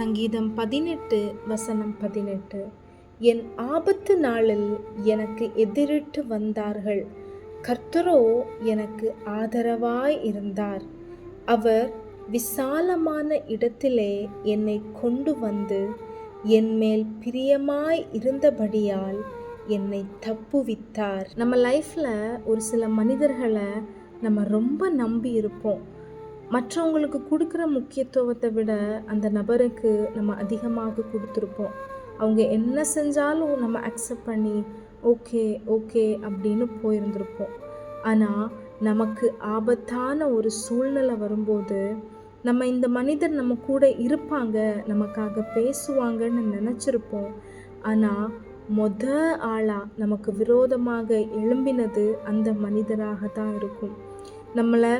சங்கீதம் பதினெட்டு வசனம் பதினெட்டு. என் ஆபத்து நாளில் எனக்கு எதிரிட்டு வந்தார்கள். கர்த்தரோ எனக்கு ஆதரவாய் இருந்தார். அவர் விசாலமான இடத்திலே என்னை கொண்டு வந்து என் மேல் பிரியமாய் இருந்தபடியால் என்னை தப்புவித்தார். நம்ம லைஃப்பில் ஒரு சில மனிதர்களை நம்ம ரொம்ப நம்பி இருப்போம். மற்றவங்களுக்கு கொடுக்குற முக்கியத்துவத்தை விட அந்த நபருக்கு நம்ம அதிகமாக கொடுத்துருப்போம். அவங்க என்ன செஞ்சாலும் நம்ம அக்செப்ட் பண்ணி ஓகே ஓகே அப்படின்னு போயிருந்திருப்போம். ஆனால் நமக்கு ஆபத்தான ஒரு சூழ்நிலை வரும்போது நம்ம இந்த மனிதர் நம்ம கூட இருப்பாங்க நமக்காக பேசுவாங்கன்னு நினச்சிருப்போம். ஆனால் மொத ஆளாக நமக்கு விரோதமாக எழும்பினது அந்த மனிதராக தான் இருக்கும். நம்மளை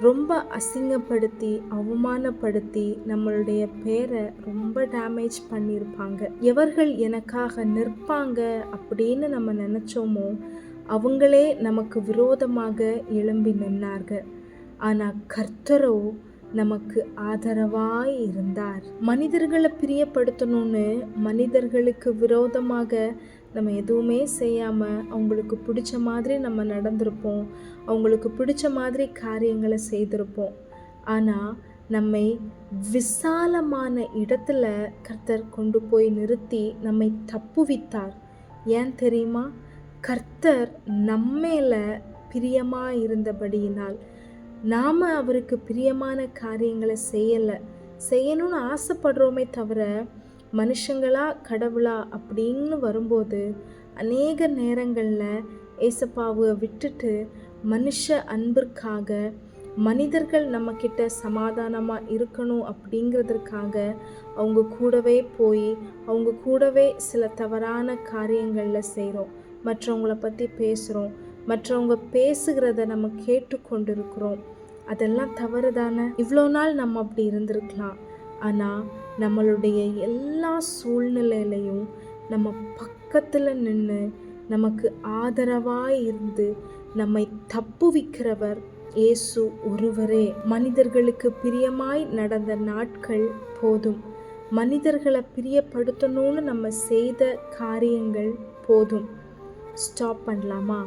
ரொம்ப அசிங்கப்படுத்தி அவமானப்படுத்தி நம்மளுடைய பேரை ரொம்ப டேமேஜ் பண்ணியிருப்பாங்க. எவர்கள் எனக்காக நிற்பாங்க அப்படின்னு நம்ம நினச்சோமோ அவங்களே நமக்கு விரோதமாக எழும்பி நின்னார்கள். ஆனால் கர்த்தரோ நமக்கு ஆதரவாய் இருந்தார். மனிதர்களை பிரியப்படுத்தணும்னு மனிதர்களுக்கு விரோதமாக நம்ம எதுவுமே செய்யாமல் அவங்களுக்கு பிடிச்ச மாதிரி நம்ம நடந்திருப்போம். அவங்களுக்கு பிடிச்ச மாதிரி காரியங்களை செய்திருப்போம். ஆனால் நம்மை விசாலமான இடத்துல கர்த்தர் கொண்டு போய் நிறுத்தி நம்மை தப்புவித்தார் ஏன் தெரியுமா? கர்த்தர் நம்மேல பிரியமாக இருந்தபடியினால் நாம் அவருக்கு பிரியமான காரியங்களை செய்யலை. செய்யணும்னு ஆசைப்படுறோமே தவிர மனுஷங்களா கடவுளா அப்படின்னு வரும்போது அநேக நேரங்களில் ஏசப்பாவை விட்டுட்டு மனுஷ அன்பிற்காக மனிதர்கள் நம்மக்கிட்ட சமாதானமாக இருக்கணும் அப்படிங்கிறதுக்காக அவங்க கூடவே போய் அவங்க கூடவே சில தவறான காரியங்களில் செய்கிறோம் மற்றவங்கள பற்றி பேசுகிறோம் மற்றவங்க பேசுகிறத நம்ம கேட்டுக்கொண்டிருக்கிறோம். அதெல்லாம் தவறு தானே இவ்வளோ நாள் நம்ம அப்படி இருந்திருக்கலாம். ஆனால் நம்மளுடைய எல்லா சூழ்நிலையிலையும் நம்ம பக்கத்தில் நின்று நமக்கு ஆதரவாக இருந்து நம்மை தப்புவிக்கிறவர் இயேசு ஒருவரே. மனிதர்களுக்கு பிரியமாய் நடந்த நாட்கள் போதும். மனிதர்களை பிரியப்படுத்தணும்னு நம்ம செய்த காரியங்கள் போதும். ஸ்டாப் பண்ணலாமா?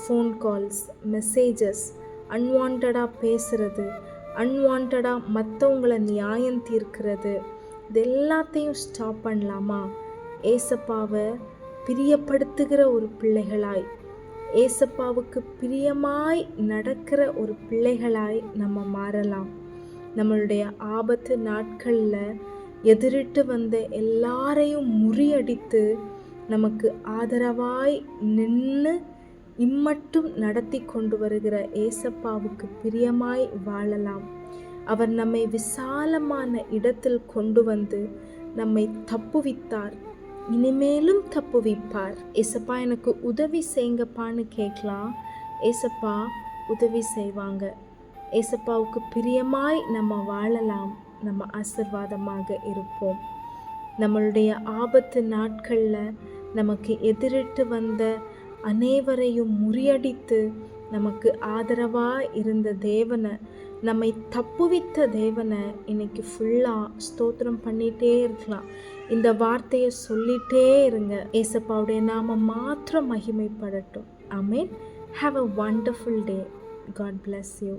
ஃபோன் கால்ஸ் மெசேஜஸ் அன்வான்டாக பேசுகிறது அன்வான்டாக மற்றவங்கள நியாயம் தீர்க்கிறது இது எல்லாத்தையும் ஸ்டாப் பண்ணலாமா? ஏசப்பாவை பிரியப்படுத்துகிற ஒரு பிள்ளைகளாய் ஏசப்பாவுக்கு பிரியமாய் நடக்கிற ஒரு பிள்ளைகளாய் நம்ம மாறலாம். நம்மளுடைய ஆபத்து நாட்களில் எதிரிட்டு வந்த எல்லாரையும் முறியடித்து நமக்கு ஆதரவாய் நின்று இம்மட்டும் நடத்தி கொண்டு வருகிற ஏசப்பாவுக்கு பிரியமாய் வாழலாம். அவர் நம்மை விசாலமான இடத்தில் கொண்டு வந்து நம்மை தப்புவித்தார். இனிமேலும் தப்புவிப்பார். ஏசப்பா எனக்கு உதவி செய்யுங்கப்பான்னு கேட்கலாம். ஏசப்பா உதவி செய்வாங்க. ஏசப்பாவுக்கு பிரியமாய் நம்ம வாழலாம். நம்ம ஆசிர்வாதமாக இருப்போம். நம்மளுடைய ஆபத்து நாட்களில் நமக்கு எதிரிட்டு வந்த அனைவரையும் முறியடித்து நமக்கு ஆதரவாக இருந்த தேவனை நம்மை தப்புவித்த தேவனை இன்னைக்கு ஃபுல்லாக ஸ்தோத்திரம் பண்ணிகிட்டே இருக்கலாம். இந்த வார்த்தையை சொல்லிகிட்டே இருங்க. ஏசப்பாவுடைய நாம மாத்திரம் மகிமைப்படட்டும். I mean have a wonderful day God bless you